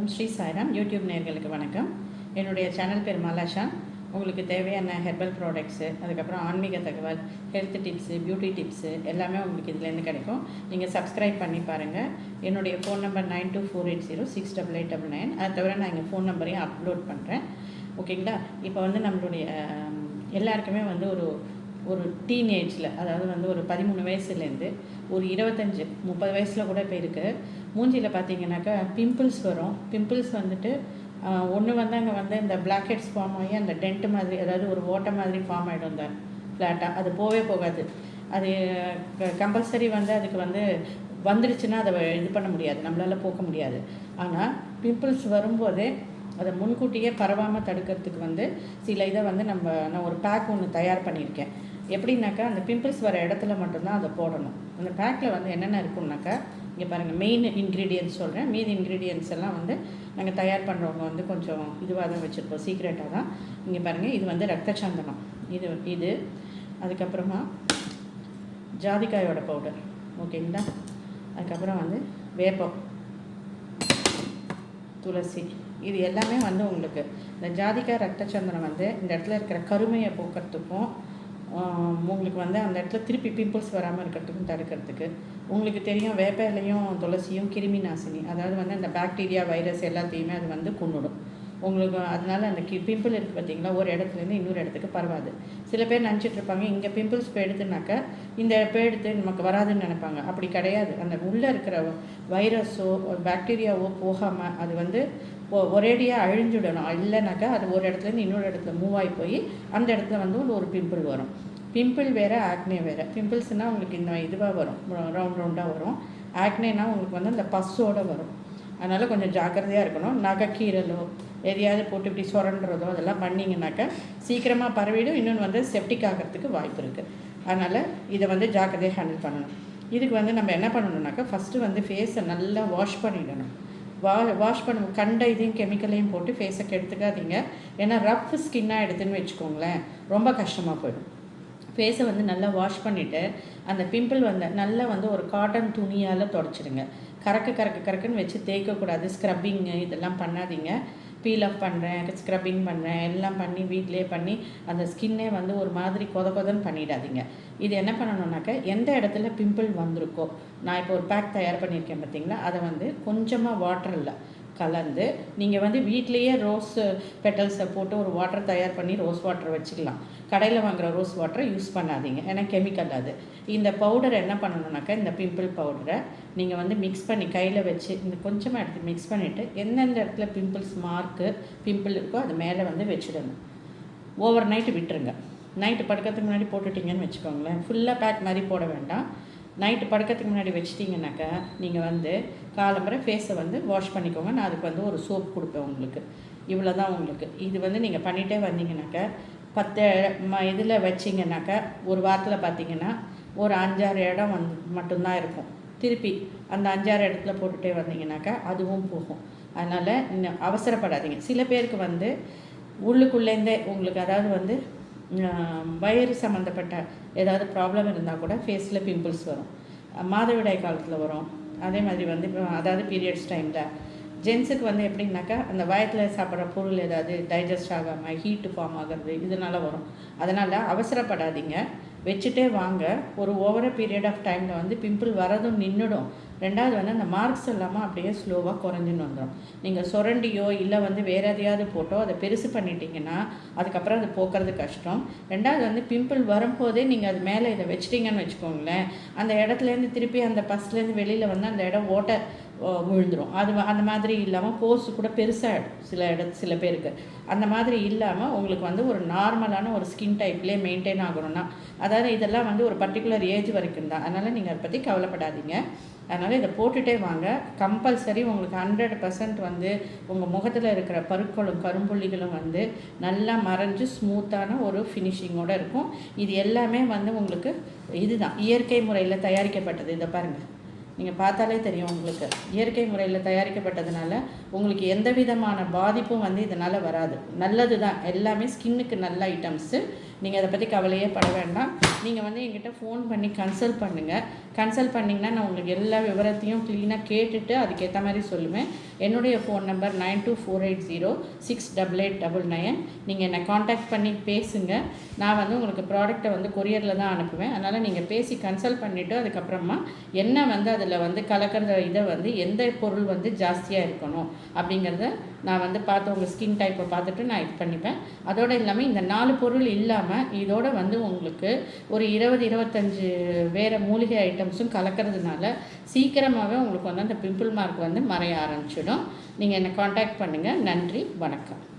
ஓம் Sri Sairam. YouTube நேர்களுக்கு வணக்கம். என்னுடைய சேனல் பேர் மலாஷா. உங்களுக்கு தேவையான ஹெர்பல் ப்ராடக்ட்ஸு அதுக்கப்புறம் ஆன்மீக தகவல் ஹெல்த் டிப்ஸு பியூட்டி டிப்ஸு எல்லாமே உங்களுக்கு இதுலேருந்து கிடைக்கும். நீங்கள் சப்ஸ்கிரைப் பண்ணி பாருங்கள் என்னுடைய phone number nine two four eight zero six double eight double nine அதை தவிர நான் எங்கள் ஃபோன் நம்பரையும் அப்லோட் பண்ணுறேன் ஓகேங்களா இப்போ வந்து நம்மளுடைய எல்லாருக்குமே வந்து ஒரு ஒரு டீனேஜில் அதாவது வந்து ஒரு பதிமூணு வயசுலேருந்து ஒரு இருபத்தஞ்சி முப்பது வயசில் கூட இப்போ இருக்குது மூஞ்சியில் பார்த்தீங்கன்னாக்கா பிம்பிள்ஸ் வரும். பிம்பிள்ஸ் வந்துட்டு ஒன்று வந்து அங்கே வந்து இந்த பிளாக் ஹெட்ஸ் ஃபார்ம் ஆகி அந்த டென்ட் மாதிரி அதாவது ஒரு ஓட்டை மாதிரி ஃபார்ம் ஆகிடும் இந்த ஃப்ளாட்டாக அது போவே போகாது. அது கம்பல்சரி வந்து அதுக்கு வந்து வந்துடுச்சுன்னா அதை இது பண்ண முடியாது. நம்மளால் போக்க முடியாது. ஆனால் பிம்பிள்ஸ் வரும்போதே அதை முன்கூட்டியே பரவாமல் தடுக்கிறதுக்கு வந்து சில இதை வந்து நம்ம நான் ஒரு பேக் ஒன்று தயார் பண்ணியிருக்கேன். எப்படின்னாக்கா அந்த பிம்பிள்ஸ் வர இடத்துல மட்டும்தான் அதை போடணும். அந்த பேக்கில் வந்து என்னென்ன இருக்கும்னாக்கா இங்கே பாருங்கள் மெயின் இன்க்ரீடியன்ஸ் சொல்கிறேன் மீதி இன்க்ரீடியன்ஸ் எல்லாம் வந்து நாங்கள் தயார் பண்ணுறவங்க வந்து கொஞ்சம் இதுவாக தான் வச்சுருப்போம் சீக்ரெட்டாக தான். இங்கே பாருங்கள் இது வந்து ரத்த சந்தனம் இது இது அதுக்கப்புறமா ஜாதிக்காயோட பவுடர் ஓகேங்களா? அதுக்கப்புறம் வந்து வேப்பம் துளசி. இது எல்லாமே வந்து உங்களுக்கு இந்த ஜாதிக்காய் ரத்தச்சந்திரன் வந்து இந்த இடத்துல இருக்கிற கருமையை போக்குறதுக்கும் உங்களுக்கு வந்து அந்த இடத்துல திருப்பி பிம்பிள்ஸ் வராமல் இருக்கிறதுக்கும் தடுக்கிறதுக்கு. உங்களுக்கு தெரியும் வேப்ப இலையும் துளசியும் கிருமி நாசினி அதாவது வந்து அந்த பாக்டீரியா வைரஸ் எல்லாத்தையுமே அது வந்து கொண்டுடும் உங்களுக்கு அதனால அந்த கி பிம்பிள் இருக்குது பார்த்தீங்களா ஒரு இடத்துலேருந்து இன்னொரு இடத்துக்கு பரவாது. சில பேர் நினச்சிட்ருப்பாங்க இங்கே பிம்பிள்ஸ் இப்போ இந்த இப்போ நமக்கு வராதுன்னு நினைப்பாங்க. அப்படி கிடையாது. அந்த உள்ளே இருக்கிற வைரஸோ பாக்டீரியாவோ போகாமல் அது வந்து ஒ- ஒரேடியாக அழிஞ்சுடணும். இல்லைனாக்கா அது ஒரு இடத்துலேருந்து இன்னொரு இடத்துல மூவ் ஆகி போய் அந்த இடத்துல வந்து ஒரு பிம்பிள் வரும். பிம்பிள் வேறு ஆக்னே வேறு. பிம்பிள்ஸ்னால் உங்களுக்கு இந்த இதுவாக வரும். ரவுண்ட் ரவுண்டாக வரும். ஆக்னேனா உங்களுக்கு வந்து அந்த பஸ்ஸோடு வரும். அதனால் கொஞ்சம் ஜாக்கிரதையாக இருக்கணும். நகைக்கீரலோ எதையாவது போட்டு இப்படி சுரண்டுறதோ அதெல்லாம் பண்ணிங்கனாக்கா சீக்கிரமாக பரவிடும். இன்னொன்று வந்து செப்டிக் ஆகிறதுக்கு வாய்ப்பு இருக்குது அதனால் இதை வந்து ஜாக்கிரதையாக ஹேண்டில் பண்ணணும். இதுக்கு வந்து நம்ம என்ன பண்ணணும்னாக்கா ஃபஸ்ட்டு வந்து ஃபேஸை நல்லா வாஷ் பண்ணிடணும். வா வாஷ் பண்ண கண்ட இதையும் கெமிக்கலையும் போட்டு ஃபேஸை கெடுத்துக்காதீங்க. ஏன்னா ரஃப் ஸ்கின்னாக எடுத்துன்னு வச்சுக்கோங்களேன் ரொம்ப கஷ்டமாக போயிடும். ஃபேஸை வந்து நல்லா வாஷ் பண்ணிவிட்டு அந்த பிம்பிள் வந்து நல்லா வந்து ஒரு காட்டன் துணியால் தொடச்சிடுங்க. கறக்கு கறக்கு கறக்குன்னு வச்சு தேய்க்கக்கூடாது. ஸ்க்ரப்பிங்கு இதெல்லாம் பண்ணாதீங்க. பீல் ஆஃப் பண்ணுறேன் ஸ்க்ரப்பிங் பண்ணுறேன் எல்லாம் பண்ணி வீட்டிலே பண்ணி அந்த ஸ்கின்னே வந்து ஒரு மாதிரி கொத கொதன்னு பண்ணிடாதீங்க. இது என்ன பண்ணணும்னாக்க எந்த இடத்துல பிம்பிள் வந்திருக்கோ நான் இப்போ ஒரு பேக் தயார் பண்ணியிருக்கேன் பார்த்தீங்களா? அதை வந்து கொஞ்சமாக வாட்டரில் கலந்து நீங்கள் வந்து வீட்லேயே ரோஸ் பெட்டல்ஸை போட்டு ஒரு வாட்டர் தயார் பண்ணி ரோஸ் வாட்டர் வச்சுக்கலாம். கடையில் வாங்குற ரோஸ் வாட்டரை யூஸ் பண்ணாதீங்க. ஏன்னா கெமிக்கல் அது. இந்த பவுடர் என்ன பண்ணணுனாக்கா இந்த பிம்பிள் பவுடரை நீங்கள் வந்து மிக்ஸ் பண்ணி கையில் வச்சு இந்த கொஞ்சமாக எடுத்து மிக்ஸ் பண்ணிவிட்டு எந்தெந்த இடத்துல பிம்பிள்ஸ் மார்க்கு பிம்பிள் இருக்கோ அது மேலே வந்து வச்சுடணும். ஓவர் நைட்டு விட்டுருங்க. நைட்டு படுக்கிறதுக்கு முன்னாடி போட்டுட்டீங்கன்னு வச்சுக்கோங்களேன். ஃபுல்லாக பேக் மாதிரி போட வேண்டாம். நைட்டு படுக்கிறதுக்கு முன்னாடி வச்சிட்டிங்கனாக்கா நீங்கள் வந்து காலம்பரை ஃபேஸை வந்து வாஷ் பண்ணிக்கோங்க. நான் அதுக்கு வந்து ஒரு சோப் கொடுப்பேன் உங்களுக்கு. இவ்வளோ தான் உங்களுக்கு. இது வந்து நீங்கள் பண்ணிகிட்டே வந்தீங்கனாக்கா பத்து ம இதில் வச்சிங்கனாக்கா ஒரு வாரத்தில் பார்த்தீங்கன்னா ஒரு அஞ்சாறு இடம் வந்து மட்டும்தான் இருக்கும். திருப்பி அந்த அஞ்சாறு இடத்துல போட்டுகிட்டே வந்தீங்கனாக்கா அதுவும் போகும். அதனால் இன்னும் அவசரப்படாதீங்க. சில பேருக்கு வந்து உள்ளுக்குள்ளேருந்தே உங்களுக்கு அதாவது வந்து வயிறு சம்மந்தப்பட்ட ஏதாவது ப்ராப்ளம் இருந்தால் கூட ஃபேஸில் பிம்பிள்ஸ் வரும். மாதவிடாய் காலத்தில் வரும். அதே மாதிரி வந்து இப்போ அதாவது பீரியட்ஸ் டைமில் ஜென்ஸுக்கு வந்து எப்படின்னாக்கா அந்த வயத்தில் சாப்பிட்ற பொருள் ஏதாவது டைஜஸ்ட் ஆகாமல் ஹீட்டு ஃபார்ம் ஆகிறது இதனால வரும். அதனால் அவசரப்படாதீங்க. வச்சுட்டே வாங்க. ஒரு ஓவர பீரியட் ஆஃப் டைமில் வந்து பிம்பிள் வரதும் நின்றுடும் ரெண்டாவது வந்து அந்த மார்க்ஸ் இல்லாமல் அப்படியே ஸ்லோவாக குறைஞ்சின்னு வந்துடும் நீங்கள் சுரண்டியோ இல்லை வந்து வேறு எதையாவது போட்டோ அதை பெருசு பண்ணிட்டீங்கன்னா அதுக்கப்புறம் அது போக்குறது கஷ்டம். ரெண்டாவது வந்து பிம்பிள் வரும்போதே நீங்கள் அது மேலே இதை வச்சிட்டிங்கன்னு வச்சுக்கோங்களேன். அந்த இடத்துலேருந்து திருப்பி அந்த பஸ்லேருந்து வெளியில் வந்து அந்த இடம் ஓட்ட விழுந்துடும் அது அந்த மாதிரி இல்லாமல் போர்ஸ் கூட பெருசாகிடும் சில இட சில பேருக்கு. அந்த மாதிரி இல்லாமல் உங்களுக்கு வந்து ஒரு நார்மலான ஒரு ஸ்கின் டைப்லேயே மெயின்டைன் ஆகணும்னா அதாவது இதெல்லாம் வந்து ஒரு பர்டிகுலர் ஏஜ் வரைக்கும் தான். அதனால் நீங்கள் அதை பற்றி கவலைப்படாதீங்க. அதனால் இதை போட்டுகிட்டே வாங்க. கம்பல்சரி உங்களுக்கு ஹண்ட்ரட் பர்சன்ட் வந்து உங்கள் முகத்தில் இருக்கிற பருக்களும் கரும்புள்ளிகளும் வந்து நல்லா மறைஞ்சு ஸ்மூத்தான ஒரு ஃபினிஷிங்கோடு இருக்கும். இது எல்லாமே வந்து உங்களுக்கு இதுதான். இயற்கை முறையில் தயாரிக்கப்பட்டது. இதை பாருங்கள் நீங்கள் பார்த்தாலே தெரியும் உங்களுக்கு. இயற்கை முறையில் தயாரிக்கப்பட்டதுனால உங்களுக்கு எந்த விதமான பாதிப்பும் வந்து இதனால் வராது. நல்லது தான் எல்லாமே ஸ்கின்னுக்கு நல்ல ஐட்டம்ஸு. நீங்கள் அதை பற்றி கவலையே பட வேண்டாம். நீங்கள் வந்து எங்கிட்ட ஃபோன் பண்ணி கன்சல்ட் பண்ணுங்கள் கன்சல்ட் பண்ணிங்கன்னா நான் உங்களுக்கு எல்லா விவரத்தையும் க்ளீனாக கேட்டுட்டு அதுக்கேற்ற மாதிரி சொல்லுவேன். என்னுடைய phone number nine two four eight zero six double eight double nine. நீங்கள் என்னை காண்டாக்ட் பண்ணி பேசுங்க. நான் வந்து உங்களுக்கு ப்ராடக்ட்டை வந்து கொரியரில் தான் அனுப்புவேன். அதனால் நீங்கள் பேசி கன்சல்ட் பண்ணிவிட்டு அதுக்கப்புறமா என்ன வந்து அதில் வந்து கலக்கிற இதை வந்து எந்த பொருள் வந்து ஜாஸ்தியாக இருக்கணும் அப்படிங்கிறத நான் வந்து பார்த்து உங்கள் ஸ்கின் டைப்பை பார்த்துட்டு நான் இது பண்ணிப்பேன். அதோடு இல்லாமல் இந்த நாலு பொருள் இல்லாமல் இதோட வந்து உங்களுக்கு ஒரு இருபது இருபத்தஞ்சு வேறு மூலிகை ஐட்டம்ஸும் கலக்கிறதுனால சீக்கிரமாகவே உங்களுக்கு வந்து அந்த பிம்பிள் மார்க் வந்து மறைய ஆரம்பிச்சிடும். நீங்கள் என்னை காண்டாக்ட் பண்ணுங்கள் நன்றி வணக்கம்.